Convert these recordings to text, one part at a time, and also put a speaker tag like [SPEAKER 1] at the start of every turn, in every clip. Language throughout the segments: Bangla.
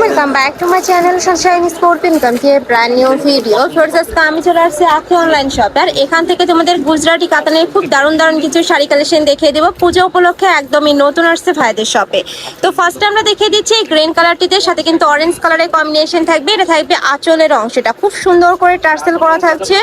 [SPEAKER 1] Welcome back to my channel sunshine sport income কি ব্র্যান্ড নিউ ভিডিও ফ্রেন্ডস আজকে আমি চলে আসছি আখি অনলাইন শপে আর এখান থেকে তোমাদের গুজরাটি, কাতানের খুব দারুণ দারুণ কিছু শাড়ি কালেকশন দেখিয়ে দেবো। পুজো উপলক্ষে একদমই নতুন আসছে ভাইদের শপে তো ফার্স্ট আমরা দেখিয়ে দিচ্ছি এই গ্রিন কালারটিতে সাথে কিন্তু অরেঞ্জ কালারের কম্বিনেশন থাকবে। এটা থাকবে আঁচলের অংশটা। খুব সুন্দর করে টার্সেল করা থাকছে।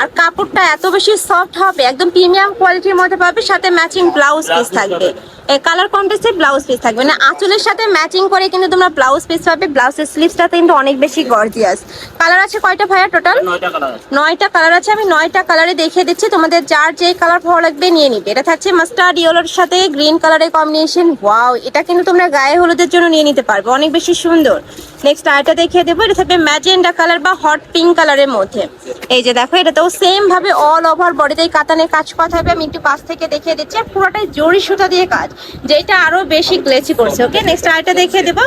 [SPEAKER 1] আর কাপড়টা এত বেশি সফট হবে একদম প্রিমিয়াম কোয়ালিটির মধ্যে পাবে সাথে ম্যাচিং ব্লাউজ পিস থাকবে। এই কালার কন্ট্রাস্টে ব্লাউজ পিস থাকবে। না আঁচলের সাথে ম্যাচিং করে কিন্তু তোমরা ব্লাউজ পিস পাবে ব্লাউজের স্লিভসটা কিন্তু অনেক বেশি গর্জিয়াস কালার আছে কয়টা ভাইয়া টোটাল
[SPEAKER 2] নয়টা কালার আছে।
[SPEAKER 1] নয়টা কালার আছে আমি নয়টা কালারে দেখিয়ে দিচ্ছি। তোমাদের যার যে কালার ভালো লাগবে নিয়ে নিবে। এটা থাকছে মাস্টার্ড ইয়েলোর সাথে গ্রিন কালারের কম্বিনেশন ওয়াও এটা কিন্তু তোমরা গায়ে হলুদের জন্য নিয়ে নিতে পারবে অনেক বেশি সুন্দর। নেক্সট আরেকটা দেখিয়ে দেবো, এটা থাকবে ম্যাজেন্ডা কালার বা হট পিঙ্ক কালারের মধ্যে। এই যে দেখো এটা তো সেম ভাবে অল ওভার বডিতে কাতানের কাজ করা থাকবে। আমি একটু পাশ থেকে দেখিয়ে দিচ্ছি পুরোটাই জরি সুতা দিয়ে কাজ যেটা আরও বেশি গ্লেচি করছে। ওকে নেক্সট আরেকটা দেখিয়ে দেবো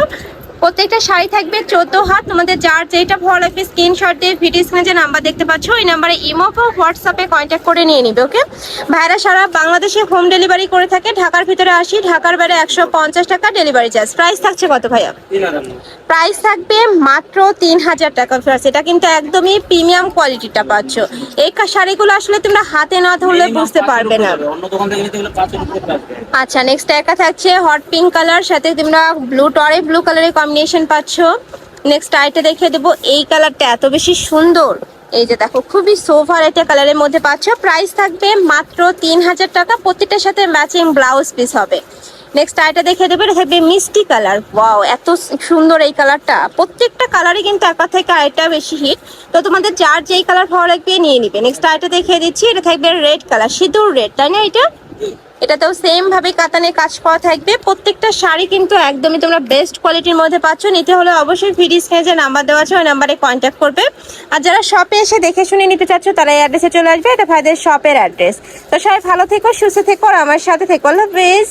[SPEAKER 1] প্রত্যেকটা শাড়ি থাকবে চোদ্দ হাত। তোমাদের যার যেটা ভালো লাগবে স্ক্রিনশট দিয়ে ভিডিও স্ক্রিনে যে নাম্বার দেখতে পাচ্ছ ওই নাম্বারে ইমো বা হোয়াটসঅ্যাপে কন্ট্যাক্ট করে নিয়ে নিবে ওকে ভাইরা সারা বাংলাদেশে হোম ডেলিভারি করে থাকে। ঢাকার ভিতরে আসি ঢাকার বাইরে একশো পঞ্চাশ টাকা ডেলিভারি চার্জ প্রাইস থাকছে কত ভাইয়া? প্রাইস থাকবে মাত্র তিন হাজার টাকা ফ্লাস এটা কিন্তু একদমই প্রিমিয়াম কোয়ালিটিটা পাচ্ছ। এই শাড়িগুলো আসলে তোমরা হাতে না ধরলে বুঝতে পারবে না। আচ্ছা নেক্সট একটা থাকছে হট পিঙ্ক কালার সাথে তোমরা ব্লু টরে ব্লু কালারের কম্বিনেশন পাচ্ছ? নেক্সট আইটা দেখে দেবো। এই কালারটা এত বেশি সুন্দর। এই যে দেখো, খুবই সোভার একটা কালারের মধ্যে পাচ্ছ। প্রাইস থাকবে মাত্র তিন হাজার টাকা। প্রত্যেকটার সাথে ম্যাচিং ব্লাউজ পিস হবে। নেক্সট আইটা দেখে দেবো থাকবে মিষ্টি কালার ওয়াও এত সুন্দর এই কালারটা প্রত্যেকটা কালারই কিন্তু একা থেকে আরেকটা বেশি হিট তো তোমাদের যার যেই কালার ভালো লাগবে নিয়ে নিবে। নেক্সট আইটা দেখিয়ে দিচ্ছি, এটা থাকবে রেড কালার সিঁদুর রেড তাই না এটা? এটাতেও সেম ভাবে কাতানের কাজ পাওয়া থাকবে। প্রত্যেকটা শাড়ি কিন্তু একদমই তোমরা বেস্ট কোয়ালিটির মধ্যে পাচ্ছ। নিতে হলে অবশ্যই ভিডিও স্ক্রিনে যে নাম্বার দেওয়া আছে, ওই নাম্বারে কন্ট্যাক্ট করবে। আর যারা শপে এসে দেখে শুনে নিতে চাচ্ছ, তারা এই অ্যাড্রেসে চলে আসবে। এটা ভাইদের শপের অ্যাড্রেস তো সবাই ভালো থেকো, সুস্থ থেকো, আর আমার সাথে থেকো। আল্লাহ হাফেজ।